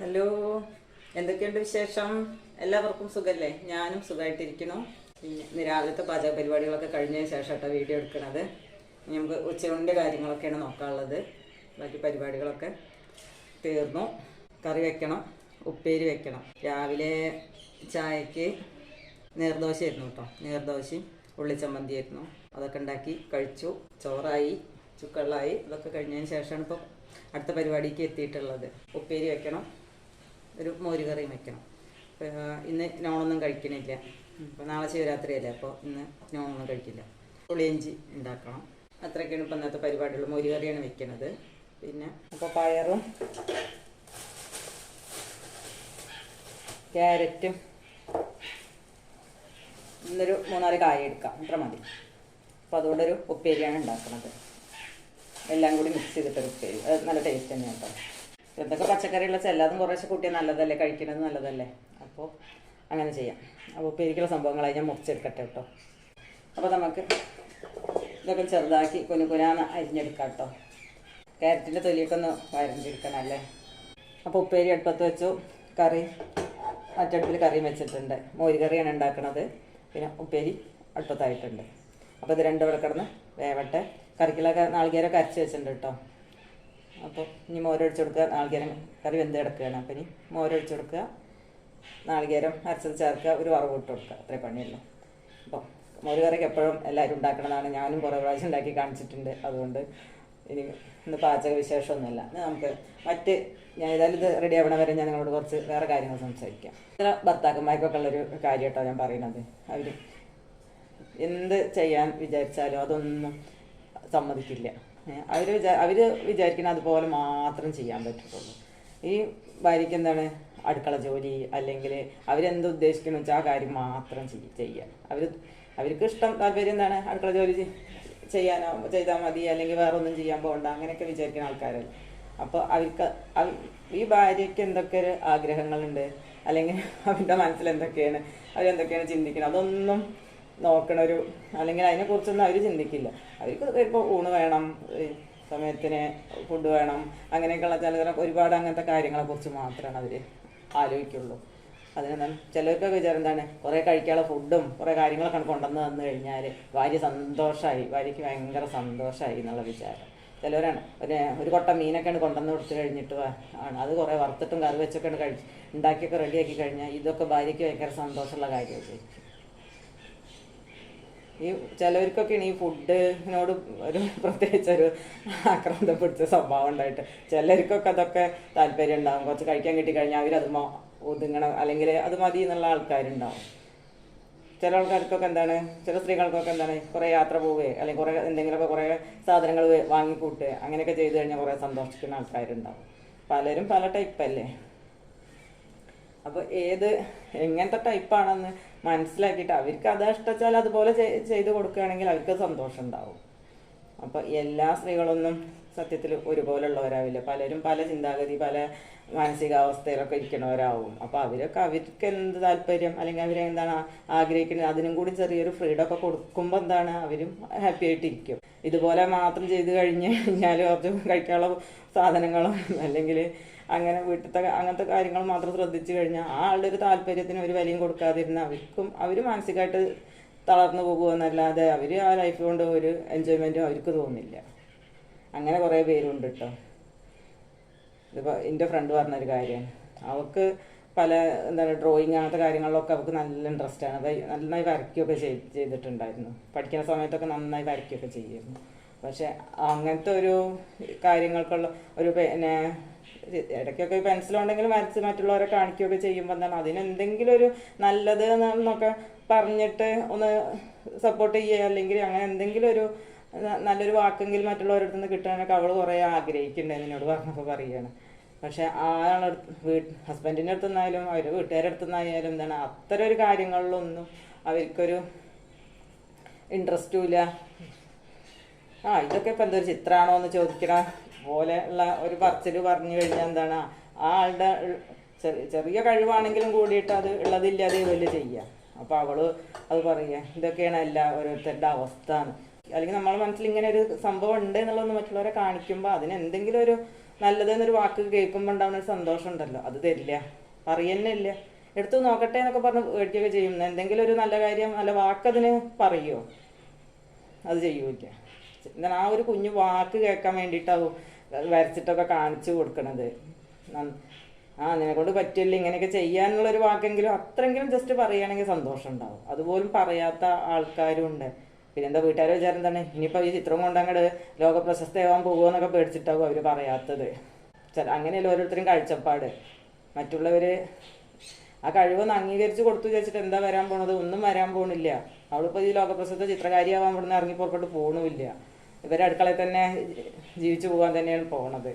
Hello എന്തൊക്കെയുണ്ട് വിശേഷം? എല്ലാവർക്കും സുഖല്ലേ? ഞാനും സുഖമായിട്ടിരിക്കുന്നു നിരാകത്തെ പാചക പരിപാടികളൊക്കെ കഴിഞ്ഞതിന് ശേഷം കേട്ടോ വീഡിയോ എടുക്കുന്നത് നമുക്ക് ഉച്ചയൂണിന്റെ കാര്യങ്ങളൊക്കെയാണ് നോക്കാനുള്ളത്. ബാക്കി പരിപാടികളൊക്കെ തീർന്നു. കറി വെക്കണം ഉപ്പേരി വെക്കണം. രാവിലെ ചായക്ക് നീർദോശയായിരുന്നു കേട്ടോ. നീർദോശയും ഉള്ളിച്ചമ്മന്തിയായിരുന്നു. അതൊക്കെ ഉണ്ടാക്കി കഴിച്ചു. ചോറായി ചുക്കള്ളായി. ഇതൊക്കെ കഴിഞ്ഞതിന് ശേഷമാണ് ഇപ്പോൾ അടുത്ത പരിപാടിക്ക് എത്തിയിട്ടുള്ളത്. ഉപ്പേരി വെക്കണം ഒരു മോര് കറിയും വെക്കണം. ഇന്ന് നോണൊന്നും കഴിക്കണില്ല. അപ്പോൾ നാളെ ശിവരാത്രിയല്ലേ അപ്പോൾ ഇന്ന് നോണൊന്നും കഴിക്കില്ല. പുളിയഞ്ചി ഉണ്ടാക്കണം. അത്രയ്ക്കാണ് ഇപ്പം ഇന്നത്തെ പരിപാടികൾ മോര് കറിയാണ് വെക്കുന്നത് പിന്നെ അപ്പോൾ പയറും ക്യാരറ്റും ഇന്നൊരു മൂന്നാൽ കായ എടുക്കാം. അത്ര മതി. അപ്പോൾ അതുകൊണ്ടൊരു ഉപ്പേരിയാണ് ഉണ്ടാക്കുന്നത് എല്ലാം കൂടി മിക്സ് ചെയ്തിട്ടൊരു ഉപ്പേരി. അത് നല്ല ടേസ്റ്റ് തന്നെയാണ് കേട്ടോ എന്തൊക്കെ പച്ചക്കറിയുള്ള ചെല്ലാതും കുറേശ്ശെ കൂട്ടിയാൽ നല്ലതല്ലേ കഴിക്കുന്നത് നല്ലതല്ലേ? അപ്പോൾ അങ്ങനെ ചെയ്യാം. അപ്പോൾ ഉപ്പേരിക്കുള്ള സംഭവങ്ങളായി ഞാൻ മുറിച്ചെടുക്കട്ടെ കേട്ടോ. അപ്പോൾ നമുക്ക് ഇതൊക്കെ ചെറുതാക്കി കുനു കുനാന്ന് അരിഞ്ഞെടുക്കാം കേട്ടോ. ക്യാരറ്റിന്റെ തൊലിയൊക്കെ ഒന്ന് വരഞ്ഞെടുക്കണം അല്ലേ? അപ്പോൾ ഉപ്പേരി അടുപ്പത്ത് വെച്ചു. കറി മറ്റടുപ്പിൽ കറിയും വെച്ചിട്ടുണ്ട്. മോര് കറിയാണ് ഉണ്ടാക്കുന്നത് പിന്നെ ഉപ്പേരി അടുപ്പത്തായിട്ടുണ്ട്. അപ്പോൾ ഇത് രണ്ടു ഇവിടെ വേവട്ടെ. കറിക്കലൊക്കെ നാളികേരൊക്കെ അരച്ച് വെച്ചിട്ടുണ്ട് കേട്ടോ. അപ്പോൾ ഇനി മോരൊഴിച്ച് കൊടുക്കുക നാളികേരം കറി വെന്ത് കിടക്കുകയാണ്. അപ്പോൾ ഇനി മോരൊഴിച്ച് കൊടുക്കുക നാളികേരം അരച്ചത് ചേർക്കുക ഒരു വറവ് ഇട്ട് കൊടുക്കുക. അത്രേ പണിയുള്ളൂ. അപ്പോൾ മോര് കറിക്ക് എപ്പോഴും എല്ലാവരും ഉണ്ടാക്കണതാണ് ഞാനും കുറേ പ്രാവശ്യം ഉണ്ടാക്കി കാണിച്ചിട്ടുണ്ട്. അതുകൊണ്ട് ഇനി ഇന്ന് പാചക വിശേഷമൊന്നുമില്ല. നമുക്ക് മറ്റ് ഞാൻ ഏതായാലും ഇത് റെഡി ആവണ വരെ ഞാൻ നിങ്ങളോട് കുറച്ച് വേറെ കാര്യങ്ങൾ സംസാരിക്കാം. ഇത്ര ഭർത്താക്കന്മാർക്കൊക്കെ ഉള്ളൊരു കാര്യം കേട്ടോ ഞാൻ പറയുന്നത്. അവർ എന്ത് ചെയ്യാൻ വിചാരിച്ചാലും അതൊന്നും സമ്മതിക്കില്ല. അവർ വിചാ അവർ അതുപോലെ മാത്രം ചെയ്യാൻ പറ്റുള്ളൂ ഈ ഭാര്യയ്ക്ക് എന്താണ്? അടുക്കള ജോലി അല്ലെങ്കിൽ അവരെന്ത് ഉദ്ദേശിക്കുന്നു വെച്ചാൽ ആ കാര്യം മാത്രം ചെയ്യ- ചെയ്യുക അവർ അവർക്ക് ഇഷ്ടം താല്പര്യം എന്താണ്? അടുക്കള ജോലി ചെയ്യാനോ ചെയ്താൽ മതി അല്ലെങ്കിൽ വേറെ ഒന്നും ചെയ്യാൻ പോകണ്ട അങ്ങനെയൊക്കെ വിചാരിക്കുന്ന ആൾക്കാരല്ലേ. അപ്പോൾ അവർക്ക് ഈ ഭാര്യയ്ക്ക് എന്തൊക്കെ ഒരു ആഗ്രഹങ്ങളുണ്ട്? അല്ലെങ്കിൽ അവരുടെ മനസ്സിൽ എന്തൊക്കെയാണ്? അവരെന്തൊക്കെയാണ് ചിന്തിക്കുന്നത് അതൊന്നും നോക്കണ ഒരു അല്ലെങ്കിൽ അതിനെക്കുറിച്ചൊന്നും അവർ ചിന്തിക്കില്ല. അവർക്ക് ഇപ്പോൾ ഊണ് വേണം സമയത്തിന് ഫുഡ് വേണം അങ്ങനെയൊക്കെയുള്ള ചില ഒരുപാട് അങ്ങനത്തെ കാര്യങ്ങളെ കുറിച്ച് മാത്രമാണ് അവർ ആലോചിക്കുള്ളൂ. അതിനെന്താണ് ചിലർക്കൊക്കെ വിചാരം എന്താണ്? കുറേ കഴിക്കാനുള്ള ഫുഡും കുറേ കാര്യങ്ങളൊക്കെ കൊണ്ടുവന്ന് തന്നു കഴിഞ്ഞാൽ ഭാര്യ സന്തോഷമായി ഭാര്യയ്ക്ക് ഭയങ്കര സന്തോഷമായി എന്നുള്ള വിചാരം. ചിലവരാണ്. ഒരു ഒരു കൊട്ട മീനൊക്കെയാണ് കൊണ്ടുവന്ന് കൊടുത്തു കഴിഞ്ഞിട്ട് ആണ്. അത് കുറേ വറുത്തിട്ടും കറി വെച്ചൊക്കെയാണ് കഴിച്ച് ഉണ്ടാക്കിയൊക്കെ റെഡിയാക്കി കഴിഞ്ഞാൽ ഇതൊക്കെ ഭാര്യയ്ക്ക് ഭയങ്കര സന്തോഷമുള്ള കാര്യമായിട്ട് ഈ ചിലവർക്കൊക്കെയാണ് ഈ ഫുഡിനോട് ഒരു പ്രത്യേകിച്ച് ഒരു ആക്രാന്തം പിടിച്ച സ്വഭാവം ഉണ്ടായിട്ട്. ചിലർക്കൊക്കെ അതൊക്കെ താല്പര്യം ഉണ്ടാകും കുറച്ച് കഴിക്കാൻ കിട്ടിക്കഴിഞ്ഞാൽ അവരത് ഒതുങ്ങണം അല്ലെങ്കിൽ അത് മതി എന്നുള്ള ആൾക്കാരുണ്ടാവും. ചില ആൾക്കാർക്കൊക്കെ എന്താണ് ചില സ്ത്രീകൾക്കൊക്കെ എന്താണ് കുറേ യാത്ര പോവുകയോ അല്ലെങ്കിൽ കുറേ എന്തെങ്കിലുമൊക്കെ കുറേ സാധനങ്ങൾ വാങ്ങിക്കൂട്ടുക അങ്ങനെയൊക്കെ ചെയ്തു കഴിഞ്ഞാൽ കുറേ സന്തോഷിക്കുന്ന ആൾക്കാരുണ്ടാവും. പലരും പല ടൈപ്പല്ലേ അപ്പോൾ ഏത് എങ്ങനത്തെ ടൈപ്പാണെന്ന് മനസ്സിലാക്കിയിട്ട് അവർക്ക് അത് ഇഷ്ടച്ചാൽ അതുപോലെ ചെയ്തു കൊടുക്കുകയാണെങ്കിൽ അവർക്ക് സന്തോഷം ഉണ്ടാവും. അപ്പോൾ എല്ലാ സ്ത്രീകളൊന്നും സത്യത്തിൽ ഒരുപോലുള്ളവരാവില്ല. പലരും പല ചിന്താഗതി പല മാനസികാവസ്ഥയിലൊക്കെ ഇരിക്കുന്നവരാവും. അപ്പോൾ അവരൊക്കെ അവർക്ക് എന്ത് താല്പര്യം? അല്ലെങ്കിൽ അവരെന്താണ് ആഗ്രഹിക്കുന്നത്? അതിനും കൂടി ചെറിയൊരു ഫ്രീഡം ഒക്കെ കൊടുക്കുമ്പോൾ എന്താണ് അവരും ഹാപ്പി ആയിട്ടിരിക്കും. ഇതുപോലെ മാത്രം ചെയ്ത് കഴിഞ്ഞ് കഴിഞ്ഞാൽ കുറച്ച് കഴിക്കാനുള്ള സാധനങ്ങളും അല്ലെങ്കിൽ അങ്ങനെ വീട്ടിലത്തെ അങ്ങനത്തെ കാര്യങ്ങൾ മാത്രം ശ്രദ്ധിച്ചു കഴിഞ്ഞാൽ ആ ആളുടെ ഒരു താല്പര്യത്തിന് ഒരു വിലയും കൊടുക്കാതിരുന്ന അവർക്കും അവർ മാനസികമായിട്ട് തളർന്നു പോകുമെന്നല്ലാതെ അവർ ആ ലൈഫ് കൊണ്ട് ഒരു എൻജോയ്മെന്റും അവർക്ക് തോന്നില്ല. അങ്ങനെ കുറേ പേരുണ്ട് കേട്ടോ ഇതിപ്പോൾ എന്റെ ഫ്രണ്ട് പറഞ്ഞൊരു കാര്യമാണ് അവൾക്ക് പല എന്താണ് ഡ്രോയിങ് അങ്ങനത്തെ കാര്യങ്ങളിലൊക്കെ അവൾക്ക് നല്ല ഇൻട്രസ്റ്റ് ആണ്. അത് നന്നായി വരയ്ക്കുകയൊക്കെ ചെയ്- ചെയ്തിട്ടുണ്ടായിരുന്നു. പഠിക്കുന്ന സമയത്തൊക്കെ നന്നായി വരയ്ക്കുകയൊക്കെ ചെയ്യുമായിരുന്നു പക്ഷെ അങ്ങനത്തെ ഒരു കാര്യങ്ങൾക്കുള്ള ഒരു പിന്നെ ഇടയ്ക്കൊക്കെ പെൻസിലുണ്ടെങ്കിൽ വരച്ച് മറ്റുള്ളവരെ കാണിക്കുകയൊക്കെ ചെയ്യുമ്പോൾ തന്നെ അതിനെന്തെങ്കിലും ഒരു നല്ലത് എന്നൊക്കെ പറഞ്ഞിട്ട് ഒന്ന് സപ്പോർട്ട് ചെയ്യുക. അല്ലെങ്കിൽ അങ്ങനെ എന്തെങ്കിലും ഒരു നല്ലൊരു വാക്കെങ്കിലും മറ്റുള്ളവരുടെ നിന്ന് കിട്ടാനൊക്കെ അവൾ കുറേ ആഗ്രഹിക്കുന്നുണ്ട് എന്നോട് പറഞ്ഞപ്പോൾ പറയുകയാണ് പക്ഷെ ആളെ വീട്ട് ഹസ്ബൻഡിന്റെ അടുത്ത് നിന്നായാലും അവരുടെ വീട്ടുകാരുടെ അടുത്ത് നിന്നായാലും എന്താണ് അത്തരം ഒരു കാര്യങ്ങളിലൊന്നും അവർക്കൊരു ഇൻട്രസ്റ്റും ഇല്ല. ആ ഇതൊക്കെ ഇപ്പം എന്തൊരു ചിത്രമാണോ എന്ന് ചോദിക്കണ പോലെ ഉള്ള ഒരു പറച്ചിൽ പറഞ്ഞു കഴിഞ്ഞാൽ എന്താണ്? ആ ആളുടെ ചെറിയ ചെറിയ കഴിവാണെങ്കിലും കൂടിയിട്ട് അത് ഉള്ളതില്ലാതെ വലിയ ചെയ്യുക അപ്പോൾ അവൾ അത് പറയുക ഇതൊക്കെയാണ് എല്ലാ ഓരോരുത്തരുടെ അവസ്ഥ അല്ലെങ്കിൽ നമ്മളെ മനസ്സിൽ ഇങ്ങനെ ഒരു സംഭവം ഉണ്ട് എന്നുള്ളതൊന്ന് മറ്റുള്ളവരെ കാണിക്കുമ്പോൾ അതിന് എന്തെങ്കിലും ഒരു നല്ലതെന്നൊരു വാക്ക് കേൾക്കുമ്പോൾ ഉണ്ടാവുന്ന ഒരു സന്തോഷം ഉണ്ടല്ലോ. അത് തരില്ല. പറയുന്നേ എടുത്തു നോക്കട്ടെ എന്നൊക്കെ പറഞ്ഞ് മേടിക്കുകയൊക്കെ ചെയ്യും. എന്തെങ്കിലും ഒരു നല്ല കാര്യം നല്ല വാക്കതിന് പറയുമോ അത് ചെയ്യൂല എന്നാൽ ആ ഒരു കുഞ്ഞു വാക്ക് കേൾക്കാൻ വേണ്ടിയിട്ടാവും വരച്ചിട്ടൊക്കെ കാണിച്ചു കൊടുക്കണത്. ആ നിന്നെ കൊണ്ട് പറ്റില്ല ഇങ്ങനെയൊക്കെ ചെയ്യാനുള്ള ഒരു വാക്കെങ്കിലും അത്രയെങ്കിലും ജസ്റ്റ് പറയുകയാണെങ്കിൽ സന്തോഷം ഉണ്ടാവും അതുപോലും പറയാത്ത ആൾക്കാരും ഉണ്ട്. പിന്നെ എന്താ വീട്ടുകാർ വിചാരം തന്നെ? ഇനിയിപ്പോൾ ഈ ചിത്രം കൊണ്ട് അങ്ങോട്ട് ലോക പ്രശസ്തയാവാൻ പോകുമെന്നൊക്കെ പേടിച്ചിട്ടാവും അവർ പറയാത്തത്. ചില അങ്ങനെയല്ല ഓരോരുത്തരും കാഴ്ചപ്പാട്. മറ്റുള്ളവർ ആ കഴിവൊന്ന് അംഗീകരിച്ച് കൊടുത്തു വിചാരിച്ചിട്ട് എന്താ വരാൻ പോണത്? ഒന്നും വരാൻ പോണില്ല. അവളിപ്പോൾ ഈ ലോകപ്രസിദ്ധ ചിത്രകാരിയാവാൻ ഇവിടുന്ന് ഇറങ്ങി പുറപ്പെട്ട് പോണുമില്ല. ഇവരെ അടുക്കളയിൽ തന്നെ ജീവിച്ചു പോകാൻ തന്നെയാണ് പോണത്.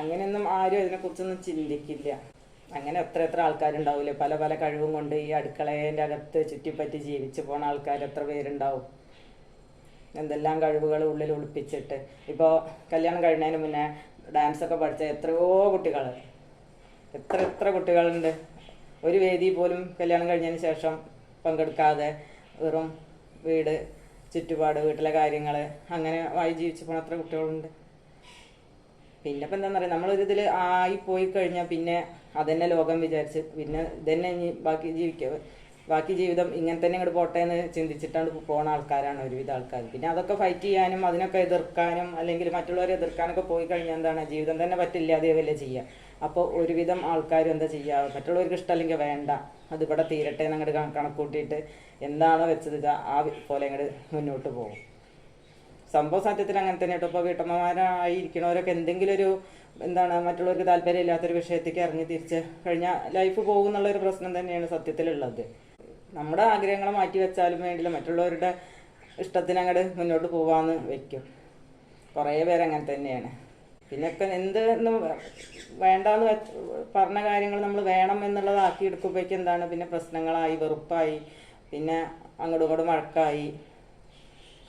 അങ്ങനെയൊന്നും ആരും അതിനെക്കുറിച്ചൊന്നും ചിന്തിക്കില്ല. അങ്ങനെ എത്ര എത്ര ആൾക്കാരുണ്ടാവില്ലേ പല പല കഴിവും കൊണ്ട് ഈ അടുക്കളേന്റെ അകത്ത് ചുറ്റിപ്പറ്റി ജീവിച്ചു പോണ ആൾക്കാർ എത്ര പേരുണ്ടാവും? എന്തെല്ലാം കഴിവുകൾ ഉള്ളിൽ ഒളിപ്പിച്ചിട്ട്. ഇപ്പോൾ കല്യാണം കഴിഞ്ഞതിന് മുന്നേ ഡാൻസൊക്കെ പഠിച്ച എത്രയോ കുട്ടികൾ എത്ര എത്ര കുട്ടികളുണ്ട്? ഒരു വേദി പോലും കല്യാണം കഴിഞ്ഞതിന് ശേഷം പങ്കെടുക്കാതെ വെറും വീട് ചുറ്റുപാട് വീട്ടിലെ കാര്യങ്ങൾ അങ്ങനെ വായി ജീവിച്ചു പോണ അത്ര കുട്ടികളുണ്ട്. പിന്നെ ഇപ്പം എന്താണെന്ന് പറയുക നമ്മളൊരു ഇതിൽ ആയി പോയി കഴിഞ്ഞാൽ പിന്നെ അതന്നെ ലോകം വിചാരിച്ച് പിന്നെ ഇതന്നെ ഇനി ബാക്കി ജീവിക്കുക ബാക്കി ജീവിതം ഇങ്ങനെ തന്നെ ഇങ്ങോട്ട് പോട്ടെ എന്ന് ചിന്തിച്ചിട്ടാണ് പോണ ആൾക്കാരാണ് ഒരുവിധ ആൾക്കാർ പിന്നെ അതൊക്കെ ഫൈറ്റ് ചെയ്യാനും അതിനൊക്കെ എതിർക്കാനും അല്ലെങ്കിൽ മറ്റുള്ളവരെ എതിർക്കാനൊക്കെ പോയി കഴിഞ്ഞാൽ എന്താണ്? ജീവിതം തന്നെ പറ്റില്ലാതെയല്ലേ ചെയ്യുക അപ്പോൾ ഒരുവിധം ആൾക്കാരും എന്താ ചെയ്യുക മറ്റുള്ളവർക്ക് ഇഷ്ടമല്ലെങ്കിൽ വേണ്ട. അത് ഇവിടെ തീരട്ടെ കണക്ക് കണക്കൂട്ടിയിട്ട് എന്താണോ വെച്ചത് ആ പോലെ അങ്ങോട്ട് മുന്നോട്ട് പോകും. സംഭവ സത്യത്തിൽ അങ്ങനെ തന്നെ കേട്ടോ ഇപ്പോൾ വീട്ടമ്മമാരായിരിക്കണവരൊക്കെ എന്തെങ്കിലും ഒരു എന്താണ് മറ്റുള്ളവർക്ക് താല്പര്യമില്ലാത്തൊരു വിഷയത്തേക്ക് ഇറങ്ങി തിരിച്ച് കഴിഞ്ഞാൽ ലൈഫ് പോകും എന്നുള്ളൊരു പ്രശ്നം തന്നെയാണ് സത്യത്തിലുള്ളത്. നമ്മുടെ ആഗ്രഹങ്ങൾ മാറ്റി വെച്ചാലും വേണ്ടില്ല. മറ്റുള്ളവരുടെ ഇഷ്ടത്തിന് അങ്ങോട്ട് മുന്നോട്ട് പോവാന്ന് വെക്കും. കുറേ പേര് അങ്ങനെ തന്നെയാണ്. പിന്നെ ഒക്കെ എന്ത് എന്ന് വേണ്ടാന്ന് പറഞ്ഞ കാര്യങ്ങൾ നമ്മൾ വേണം എന്നുള്ളത് ആക്കി എടുക്കുമ്പോഴേക്കും എന്താണ്? പിന്നെ പ്രശ്നങ്ങളായി വെറുപ്പായി പിന്നെ അങ്ങോട്ടും ഇങ്ങോട്ടും വഴക്കായി.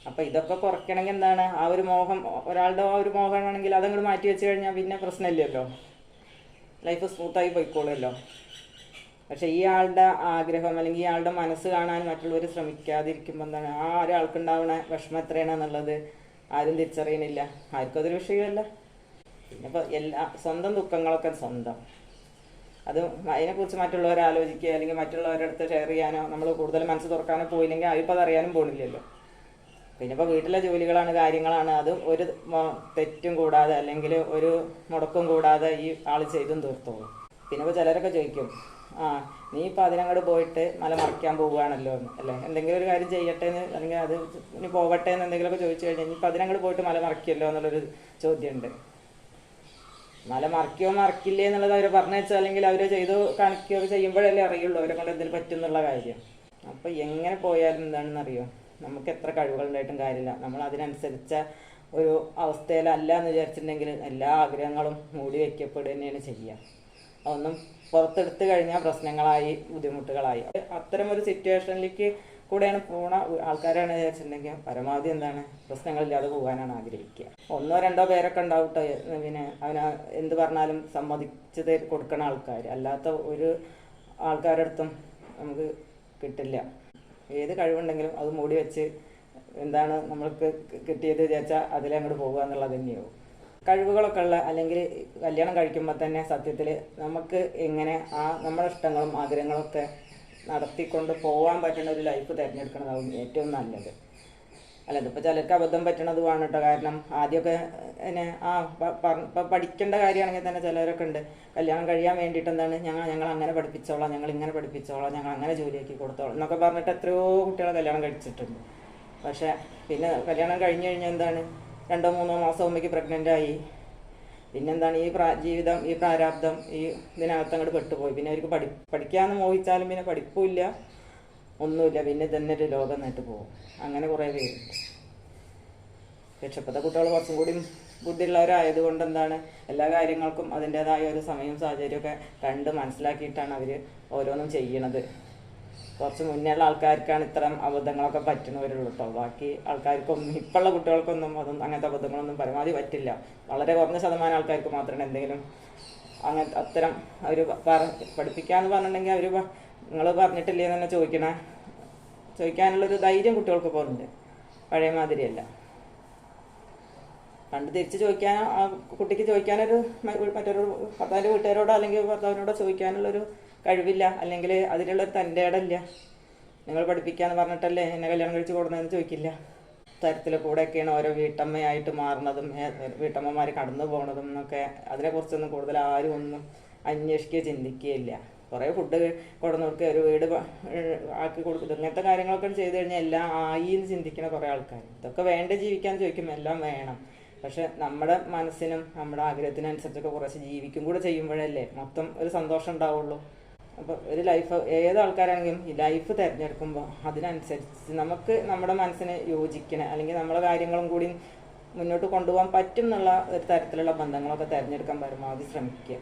അപ്പൊ ഇതൊക്കെ കുറയ്ക്കണമെങ്കിൽ എന്താണ്? ആ ഒരു മോഹം ഒരാളുടെ ആ ഒരു മോഹമാണെങ്കിൽ അതങ്ങോട്ട് മാറ്റി വെച്ച് കഴിഞ്ഞാൽ പിന്നെ പ്രശ്നമില്ലല്ലോ. ലൈഫ് സ്മൂത്തായി പോയിക്കോളുമല്ലോ. പക്ഷെ ഈ ആളുടെ ആഗ്രഹം അല്ലെങ്കിൽ ഈ ആളുടെ മനസ്സ് കാണാൻ മറ്റുള്ളവർ ശ്രമിക്കാതിരിക്കുമ്പോൾ എന്താണ്? ആ ഒരാൾക്കുണ്ടാവുന്ന വിഷമം എത്രയാണെന്നുള്ളത് ആരും തിരിച്ചറിയണില്ല. ആർക്കും അതൊരു വിഷയമല്ല. ഇപ്പോൾ എല്ലാ സ്വന്തം ദുഃഖങ്ങളൊക്കെ സ്വന്തം. അത് അതിനെക്കുറിച്ച് മറ്റുള്ളവർ ആലോചിക്കുക അല്ലെങ്കിൽ മറ്റുള്ളവരുടെ അടുത്ത് ഷെയർ ചെയ്യാനോ നമ്മൾ കൂടുതൽ മനസ്സ് തുറക്കാനോ പോയില്ലെങ്കിൽ അവരിപ്പോൾ അതറിയാനും പോണില്ലല്ലോ. പിന്നെ ഇപ്പോൾ വീട്ടിലെ ജോലികളാണ് കാര്യങ്ങളാണ് അതും ഒരു തെറ്റും കൂടാതെ അല്ലെങ്കിൽ ഒരു മുടക്കും കൂടാതെ ഈ ആൾ ചെയ്തും തീർത്തോളും. പിന്നെ ഇപ്പോൾ ചിലരൊക്കെ ചോദിക്കും ആ നീ ഇപ്പോൾ അതിനങ്ങോട്ട് പോയിട്ട് മല മറിക്കാൻ പോവുകയാണല്ലോ എന്ന് അല്ലേ? എന്തെങ്കിലും ഒരു കാര്യം ചെയ്യട്ടെ എന്ന് അല്ലെങ്കിൽ അത് ഇനി പോവട്ടെ എന്ന് എന്തെങ്കിലുമൊക്കെ ചോദിച്ചു കഴിഞ്ഞാൽ ഇനിയിപ്പോൾ അതിനങ്ങോട്ട് പോയിട്ട് മല മറിക്കുമല്ലോ എന്നുള്ളൊരു ചോദ്യമുണ്ട് മല മറക്കുകയോ മറക്കില്ലേ എന്നുള്ളത് അവരെ പറഞ്ഞു വെച്ചാൽ അല്ലെങ്കിൽ അവരെ ചെയ്ത് കാണിക്കുകയോ ചെയ്യുമ്പോഴല്ലേ അറിയുള്ളൂ അവരെ കൊണ്ട് എന്തെങ്കിലും പറ്റുന്നുള്ള കാര്യം. അപ്പോൾ എങ്ങനെ പോയാലും എന്താണെന്ന് അറിയോ നമുക്ക് എത്ര കഴിവുകളുണ്ടായിട്ടും കാര്യമില്ല. നമ്മൾ അതിനനുസരിച്ച ഒരു അവസ്ഥയിലല്ല എന്ന് വിചാരിച്ചിട്ടുണ്ടെങ്കിൽ എല്ലാ ആഗ്രഹങ്ങളും മൂടി വയ്ക്കപ്പെടുക തന്നെയാണ് ചെയ്യുക. അതൊന്നും പുറത്തെടുത്ത് കഴിഞ്ഞാൽ പ്രശ്നങ്ങളായി ബുദ്ധിമുട്ടുകളായി. അത്തരം ഒരു സിറ്റുവേഷനിലേക്ക് കൂടെയാണ് പോണ ആൾക്കാരാണ് വിചാരിച്ചിട്ടുണ്ടെങ്കിൽ പരമാവധി എന്താണ് പ്രശ്നങ്ങളില്ലാതെ പോകാനാണ് ആഗ്രഹിക്കുക. ഒന്നോ രണ്ടോ പേരൊക്കെ ഉണ്ടാവട്ടെ ട്ടോ പിന്നെ അവന് എന്ത് പറഞ്ഞാലും സമ്മതിച്ച് കൊടുക്കണ ആൾക്കാർ അല്ലാത്ത ഒരു ആൾക്കാരുടെ അടുത്തും നമുക്ക് കിട്ടില്ല. ഏത് കഴിവുണ്ടെങ്കിലും അത് മൂടി വെച്ച് എന്താണ് നമ്മൾക്ക് കിട്ടിയത് വിചാരിച്ചാൽ അതിലങ്ങോട്ട് പോകുക എന്നുള്ളത് തന്നെയാവും. കഴിവുകളൊക്കെ ഉള്ള അല്ലെങ്കിൽ കല്യാണം കഴിക്കുമ്പോൾ തന്നെ സത്യത്തിൽ നമുക്ക് എങ്ങനെ ആ നമ്മുടെ ഇഷ്ടങ്ങളും ആഗ്രഹങ്ങളൊക്കെ നടത്തിക്കൊണ്ട് പോകാൻ പറ്റുന്ന ഒരു ലൈഫ് തിരഞ്ഞെടുക്കുന്നതാവും ഏറ്റവും നല്ലത്. അല്ല ഇതിപ്പോൾ ചിലർക്ക് അബദ്ധം പറ്റണതുമാണ് കേട്ടോ കാരണം ആദ്യമൊക്കെ എന്നെ ആ ഇപ്പം പഠിക്കേണ്ട കാര്യമാണെങ്കിൽ തന്നെ ചിലരൊക്കെ ഉണ്ട്. കല്യാണം കഴിയാൻ വേണ്ടിയിട്ട് എന്താണ്? ഞങ്ങൾ ഞങ്ങൾ അങ്ങനെ പഠിപ്പിച്ചോളാം ഞങ്ങൾ ഇങ്ങനെ പഠിപ്പിച്ചോളാം ഞങ്ങൾ അങ്ങനെ ജോലിയാക്കി കൊടുത്തോളാം എന്നൊക്കെ പറഞ്ഞിട്ട് എത്രയോ കുട്ടികളെ കല്യാണം കഴിച്ചിട്ടുണ്ട്. പക്ഷേ പിന്നെ കല്യാണം കഴിഞ്ഞ് കഴിഞ്ഞാൽ എന്താണ്? രണ്ടോ മൂന്നോ മാസം മുമ്പേക്ക് പ്രഗ്നന്റ് ആയി. പിന്നെന്താണ് ഈ പ്രാ ജീവിതം ഈ പ്രാരാബ്ദം ഈ ഇതിനകത്ത് അങ്ങോട്ട് പെട്ടുപോയി. പിന്നെ അവർക്ക് പഠി പഠിക്കാമെന്ന് മോഹിച്ചാലും പിന്നെ പഠിപ്പില്ല ഒന്നുമില്ല പിന്നെ തന്നെ ഒരു ലോകം നട്ട് പോകും. അങ്ങനെ കുറേ പേരുണ്ട്. രക്ഷപ്പെട്ട കുട്ടികൾ കുറച്ചും കൂടി ബുദ്ധിയുള്ളവരായതുകൊണ്ട് എന്താണ് എല്ലാ കാര്യങ്ങൾക്കും അതിന്റെതായ ഒരു സമയവും സാഹചര്യമൊക്കെ കണ്ട് മനസ്സിലാക്കിയിട്ടാണ് അവർ ഓരോന്നും ചെയ്യണത്. കുറച്ച് മുന്നേ ഉള്ള ആൾക്കാർക്കാണ് ഇത്തരം അബദ്ധങ്ങളൊക്കെ പറ്റുന്നവരുള്ളൂ കേട്ടോ ബാക്കി ആൾക്കാർക്കൊന്നും ഇപ്പോഴുള്ള കുട്ടികൾക്കൊന്നും അതൊന്നും അങ്ങനത്തെ അബദ്ധങ്ങളൊന്നും പരമാവധി പറ്റില്ല. വളരെ കുറഞ്ഞ ശതമാനം ആൾക്കാർക്ക് മാത്രമേ എന്തെങ്കിലും അങ്ങനത്തെ അത്തരം അവർ പഠിപ്പിക്കാന്ന് പറഞ്ഞിട്ടുണ്ടെങ്കിൽ അവർ നിങ്ങൾ പറഞ്ഞിട്ടില്ലേ തന്നെ ചോദിക്കണേ ചോദിക്കാനുള്ളൊരു ധൈര്യം കുട്ടികൾക്ക് പോകുന്നുണ്ട് പഴയ മാതിരിയല്ല. പണ്ട് തിരിച്ച് ചോദിക്കാൻ ആ കുട്ടിക്ക് ചോദിക്കാനൊരു മറ്റൊരു ഭർത്താവിന്റെ വീട്ടുകാരോടോ അല്ലെങ്കിൽ ഭർത്താവിനോടോ ചോദിക്കാനുള്ളൊരു കഴിവില്ല. അല്ലെങ്കിൽ അതിലുള്ള തന്റെ ഇടമില്ല നിങ്ങൾ പഠിപ്പിക്കാന്ന് പറഞ്ഞിട്ടല്ലേ എന്നെ കല്യാണം കഴിച്ച് കൊടുക്കുന്നതെന്ന് ചോദിക്കില്ല. തരത്തിൽ കൂടെയൊക്കെയാണ് ഓരോ വീട്ടമ്മയായിട്ട് മാറുന്നതും വീട്ടമ്മമാർ കടന്നു പോകണതും എന്നൊക്കെ. അതിനെക്കുറിച്ചൊന്നും കൂടുതൽ ആരും ഒന്നും അന്വേഷിക്കുകയോ ചിന്തിക്കുകയില്ല. കുറേ ഫുഡ് കൊടുന്നു കൊടുക്കുക ഒരു വീട് ആക്കി കൊടുക്കുന്നത് ഇങ്ങനത്തെ കാര്യങ്ങളൊക്കെ ചെയ്ത് കഴിഞ്ഞാൽ എല്ലാം ആയി എന്ന് ചിന്തിക്കുന്ന കുറേ ആൾക്കാർ ഇതൊക്കെ വേണ്ട ജീവിക്കാൻ ചോദിക്കും. എല്ലാം വേണം. പക്ഷെ നമ്മുടെ മനസ്സിനും നമ്മുടെ ആഗ്രഹത്തിനനുസരിച്ചൊക്കെ കുറച്ച് ജീവിക്കും കൂടെ ചെയ്യുമ്പോഴല്ലേ മൊത്തം ഒരു സന്തോഷം ഉണ്ടാവുള്ളൂ. അപ്പോൾ ഒരു ലൈഫ് ഏത് ആൾക്കാരാണെങ്കിലും ഈ ലൈഫ് തിരഞ്ഞെടുക്കുമ്പോൾ അതിനനുസരിച്ച് നമുക്ക് നമ്മുടെ മനസ്സിനെ യോജിക്കണ അല്ലെങ്കിൽ നമ്മളെ കാര്യങ്ങളും കൂടി മുന്നോട്ട് കൊണ്ടുപോകാൻ പറ്റും എന്നുള്ള ഒരു തരത്തിലുള്ള ബന്ധങ്ങളൊക്കെ തിരഞ്ഞെടുക്കാൻ പരമാവധി ശ്രമിക്കുക.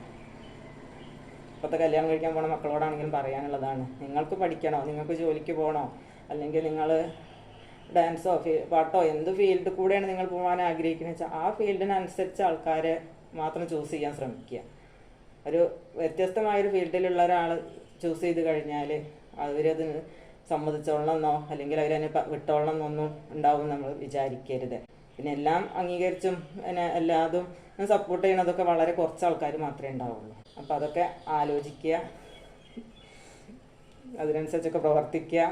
ഇപ്പോഴത്തെ കല്യാണം കഴിക്കാൻ പോണ മക്കളോടാണെങ്കിലും പറയാനുള്ളതാണ് നിങ്ങൾക്ക് പഠിക്കണോ? നിങ്ങൾക്ക് ജോലിക്ക് പോകണോ അല്ലെങ്കിൽ നിങ്ങൾ ഡാൻസോ പാട്ടോ എന്ത് ഫീൽഡ് കൂടെയാണ് നിങ്ങൾ പോകാൻ ആഗ്രഹിക്കുന്നത് വെച്ചാൽ ആ ഫീൽഡിനനുസരിച്ച് ആൾക്കാരെ മാത്രം ചൂസ് ചെയ്യാൻ ശ്രമിക്കുക. ഒരു വ്യത്യസ്തമായൊരു ഫീൽഡിലുള്ള ഒരാൾ ചൂസ് ചെയ്ത് കഴിഞ്ഞാൽ അവരതിന് സമ്മതിച്ചോളണമെന്നോ അല്ലെങ്കിൽ അവരതിനെ വിട്ടോളണം എന്നൊന്നും ഉണ്ടാവും നമ്മൾ വിചാരിക്കരുത്. പിന്നെ എല്ലാം അംഗീകരിച്ചും പിന്നെ എല്ലാതും സപ്പോർട്ട് ചെയ്യണതൊക്കെ വളരെ കുറച്ച് ആൾക്കാർ മാത്രമേ ഉണ്ടാവുള്ളൂ. അപ്പോൾ അതൊക്കെ ആലോചിക്കുക. അതിനനുസരിച്ചൊക്കെ പ്രവർത്തിക്കുക.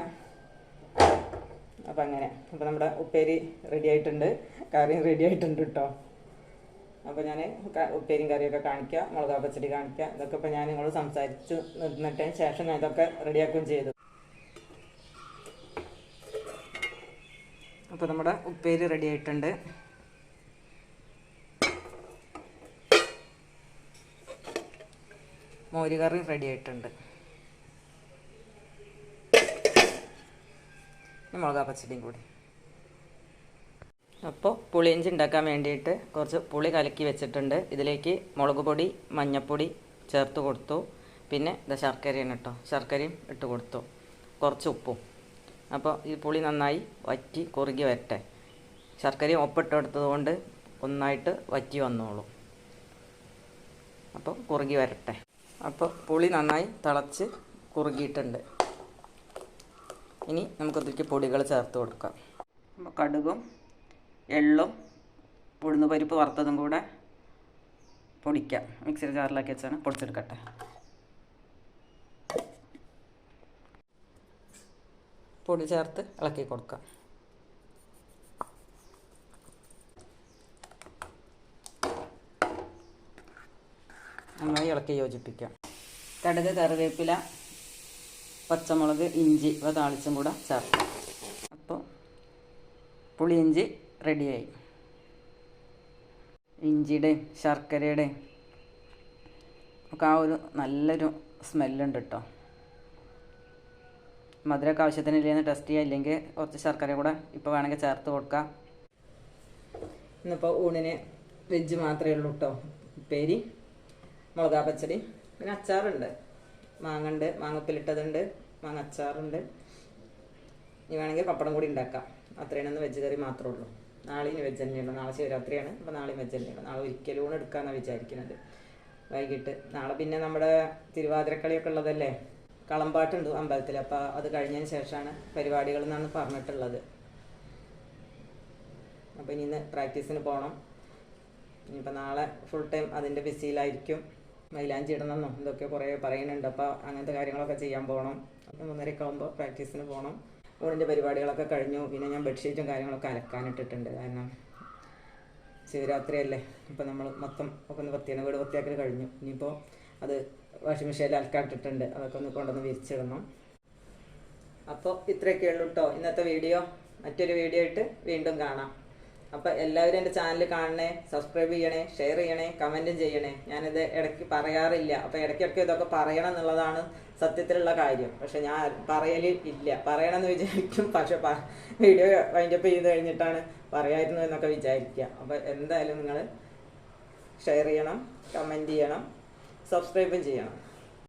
അപ്പം അങ്ങനെ. അപ്പം നമ്മുടെ ഉപ്പേരി റെഡി ആയിട്ടുണ്ട്. കറിയും റെഡി ആയിട്ടുണ്ട് കേട്ടോ അപ്പോൾ ഞാൻ ഉപ്പേരിയും കറിയൊക്കെ കാണിക്കുക മുളകാ പച്ചടി കാണിക്കുക ഇതൊക്കെ ഇപ്പോൾ ഞാൻ നിങ്ങളോട് സംസാരിച്ച് നിന്നിട്ടതിന് ശേഷം ഞാൻ ഇതൊക്കെ റെഡിയാക്കുകയും ചെയ്തു. അപ്പോൾ നമ്മുടെ ഉപ്പേരി റെഡി ആയിട്ടുണ്ട്. മോരുകറി റെഡി ആയിട്ടുണ്ട്. മുളകാ പച്ചടിയും കൂടി. അപ്പോൾ പുളിയിഞ്ചി ഉണ്ടാക്കാൻ വേണ്ടിയിട്ട് കുറച്ച് പുളി കലക്കി വെച്ചിട്ടുണ്ട്. ഇതിലേക്ക് മുളക് പൊടി മഞ്ഞൾപ്പൊടി ചേർത്ത് കൊടുത്തു. പിന്നെ ഇത് ശർക്കരയാണ് കേട്ടോ ശർക്കരയും ഇട്ട് കൊടുത്തു. കുറച്ച് ഉപ്പും. അപ്പോൾ ഈ പുളി നന്നായി വറ്റി കുറുകി വരട്ടെ. ശർക്കരയും ഒപ്പിട്ട് കൊടുത്തത് കൊണ്ട് ഒന്നായിട്ട് വറ്റി വന്നോളൂ. അപ്പോൾ കുറുകി വരട്ടെ. അപ്പോൾ പുളി നന്നായി തിളച്ച് കുറുകിയിട്ടുണ്ട്. ഇനി നമുക്ക് നമുക്കതിലേക്ക് പൊടികൾ ചേർത്ത് കൊടുക്കാം. അപ്പോൾ കടുകും എള്ളും ഉഴുന്ന് പരിപ്പ് വറുത്തതും കൂടെ പൊടിക്കാം. മിക്സിയുടെ ജാറിലാക്കി വെച്ചാണ് പൊടിച്ചെടുക്കട്ടെ. പൊടി ചേർത്ത് ഇളക്കി കൊടുക്കാം. നന്നായി ഇളക്കി യോജിപ്പിക്കാം. കടുക് കറിവേപ്പില പച്ചമുളക് ഇഞ്ചി ഇവ താളിച്ചും കൂടെ ചേർക്കാം. അപ്പോൾ പുളിയിഞ്ചി റെഡിയായി. ഇഞ്ചിയുടെയും ശർക്കരയുടെയും ഒക്കെ ആ ഒരു നല്ലൊരു സ്മെല്ലുണ്ട് കേട്ടോ. മധുരമൊക്കെ ആവശ്യത്തിന് ഇല്ലെന്ന് ടെസ്റ്റ് ചെയ്യുക ഇല്ലെങ്കിൽ കുറച്ച് ശർക്കര കൂടെ ഇപ്പോൾ വേണമെങ്കിൽ ചേർത്ത് കൊടുക്കാം. ഇന്നിപ്പോൾ ഊണിന് വെജ് മാത്രമേ ഉള്ളൂ കേട്ടോ. ഉപ്പേരി മുളകാ പച്ചടി പിന്നെ അച്ചാറുണ്ട്. മാങ്ങ ഉണ്ട് മാങ്ങപ്പിലിട്ടതുണ്ട് മാങ്ങ അച്ചാറുണ്ട് ഇനി വേണമെങ്കിൽ പപ്പടം കൂടി ഉണ്ടാക്കാം. അത്രയാണ് വെജ് കറി മാത്രമേ ഉള്ളൂ. നാളെ ഇനി വെജ് തന്നെയുള്ളൂ നാളെ ശിവരാത്രിയാണ്. അപ്പോൾ നാളെയും വെജ് തന്നെയുള്ളൂ നാളെ ഒരിക്കലും ഊണ് എടുക്കാമെന്നാണ് വിചാരിക്കുന്നത് വൈകിട്ട്. നാളെ പിന്നെ നമ്മുടെ തിരുവാതിരക്കളിയൊക്കെ ഉള്ളതല്ലേ? കളമ്പാട്ടുണ്ട് അമ്പലത്തിൽ അപ്പോൾ അത് കഴിഞ്ഞതിന് ശേഷമാണ് പരിപാടികൾ എന്നാണ് പറഞ്ഞിട്ടുള്ളത്. അപ്പോൾ ഇനി ഇന്ന് പ്രാക്ടീസിന് പോകണം ഇനിയിപ്പോൾ നാളെ ഫുൾ ടൈം അതിന്റെ ബിസിയിലായിരിക്കും മൈലാഞ്ചി ഇടണമെന്നും ഇതൊക്കെ കുറേ പറയുന്നുണ്ട്. അപ്പോൾ അങ്ങനത്തെ കാര്യങ്ങളൊക്കെ ചെയ്യാൻ പോകണം. മൂന്നരയൊക്കെ ആകുമ്പോൾ പ്രാക്ടീസിന് പോകണം. ഊണിന്റെ പരിപാടികളൊക്കെ കഴിഞ്ഞു. പിന്നെ ഞാൻ ബെഡ്ഷീറ്റും കാര്യങ്ങളൊക്കെ അലക്കാനിട്ടിട്ടുണ്ട്. കാരണം ശിവരാത്രിയല്ലേ. അപ്പോൾ നമ്മൾ മൊത്തം ഒക്കെ ഒന്ന് വൃത്തിയാണ് വീട് വൃത്തിയാക്കൽ കഴിഞ്ഞു. ഇനിയിപ്പോൾ അത് വാഷിംഗ് മെഷീനിൽ അലക്കാട്ടിട്ടുണ്ട് അതൊക്കെ ഒന്ന് കൊണ്ടുവന്ന് വിരിച്ചിടണം. അപ്പോൾ ഇത്രയൊക്കെ ഉള്ളൂ കേട്ടോ ഇന്നത്തെ വീഡിയോ. മറ്റൊരു വീഡിയോ ആയിട്ട് വീണ്ടും കാണാം. അപ്പോൾ എല്ലാവരും എന്റെ ചാനൽ കാണണേ സബ്സ്ക്രൈബ് ചെയ്യണേ ഷെയർ ചെയ്യണേ കമന്റും ചെയ്യണേ. ഞാനിത് ഇടയ്ക്ക് പറയാറില്ല. അപ്പോൾ ഇടയ്ക്കിടയ്ക്ക് ഇതൊക്കെ പറയണം എന്നുള്ളതാണ് സത്യത്തിലുള്ള കാര്യം. പക്ഷെ ഞാൻ പറയൽ ഇല്ല. പറയണമെന്ന് വിചാരിക്കും. പക്ഷെ വീഡിയോ വൈൻഡപ്പ് ചെയ്ത് കഴിഞ്ഞിട്ടാണ് പറയായിരുന്നു എന്നൊക്കെ വിചാരിക്കുക. അപ്പോൾ എന്തായാലും നിങ്ങൾ ഷെയർ ചെയ്യണം കമന്റ് ചെയ്യണം സബ്സ്ക്രൈബും ചെയ്യണം.